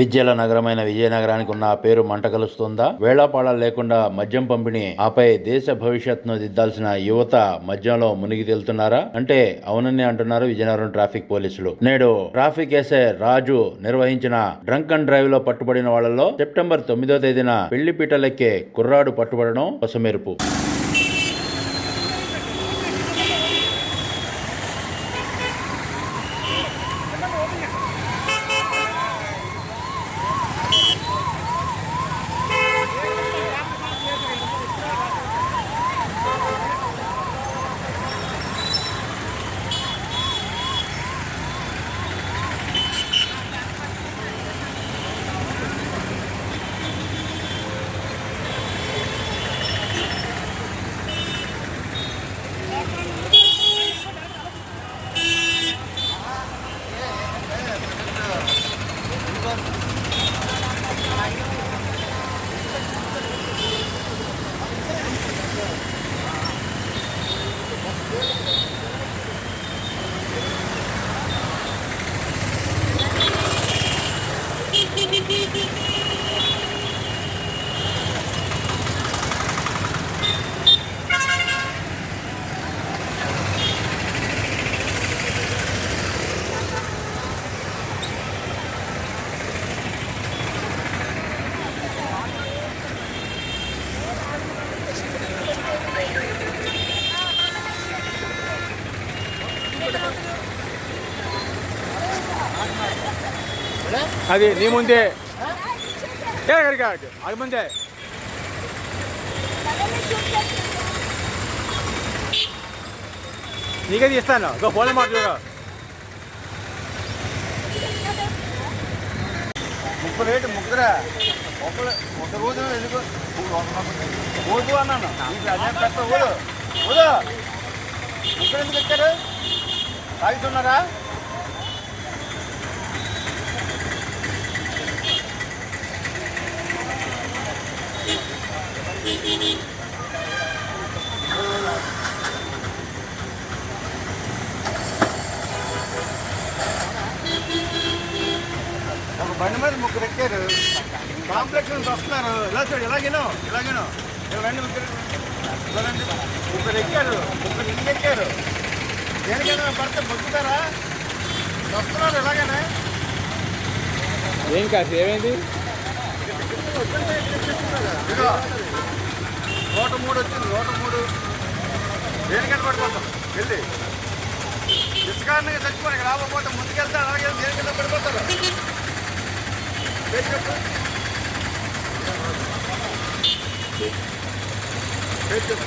విద్యల నగరమైన విజయనగరానికి ఉన్న ఆ పేరు మంట కలుస్తుందా? వేళాపాళాలు లేకుండా మద్యం పంపిణీ ఆపై దేశ భవిష్యత్తును దిద్దాల్సిన యువత మద్యంలో మునిగి తేలుతున్నారా? అంటే అవునని అంటున్నారు విజయనగరం ట్రాఫిక్ పోలీసులు. నేడు ట్రాఫిక్ ఎస్ఏ రాజు నిర్వహించిన డ్రంక్ అండ్ డ్రైవ్లో పట్టుబడిన వాళ్ళలో సెప్టెంబర్ తొమ్మిదో తేదీన పెళ్ళి పీటలెక్కే కుర్రాడు పట్టుబడడం కొసమెరుపు అది నీ ముందే. అది ముందే. నీకే తీస్తాను. ఇదో ఫోన్ మాట్లాడు ముప్పై రేటు ముగ్గురా. ఒకరు ఒక రోజు ఎందుకు? రోజు అన్నాను. నీకు అదే పెట్ట ఊరు ఊరు ముగ్గురు ఎందుకు ఎక్కారు? తాగుతున్నారా ఒక బండి మీద ముగ్గురు ఎక్కారు. కాంప్లెక్స్ నుంచి వస్తున్నారు. ఇలా చూడు ఇలాగేనో ఇలాగేనో ఇలా రండి ముగ్గురు. రండి. ముగ్గురు ఎక్కారు ముగ్గురు ఇంటికి ఎక్కారు. దేనికైనా పడితే బతుకుతారా? వస్తున్నారు ఇలాగేనే. ఏం కాదు ఏమైంది? ఇదిగో నూట మూడు వచ్చింది నూట మూడు. దేనికంటే పడిపోతాం? వెళ్ళి. ఇసుకారణంగా చచ్చిపోయి ఇక్కడ రాకపోతే ముందుకెళ్తే అలాగే దేనికంటే పడిపోతారు? చెప్పు. చెప్పు. పేరు చెప్పు.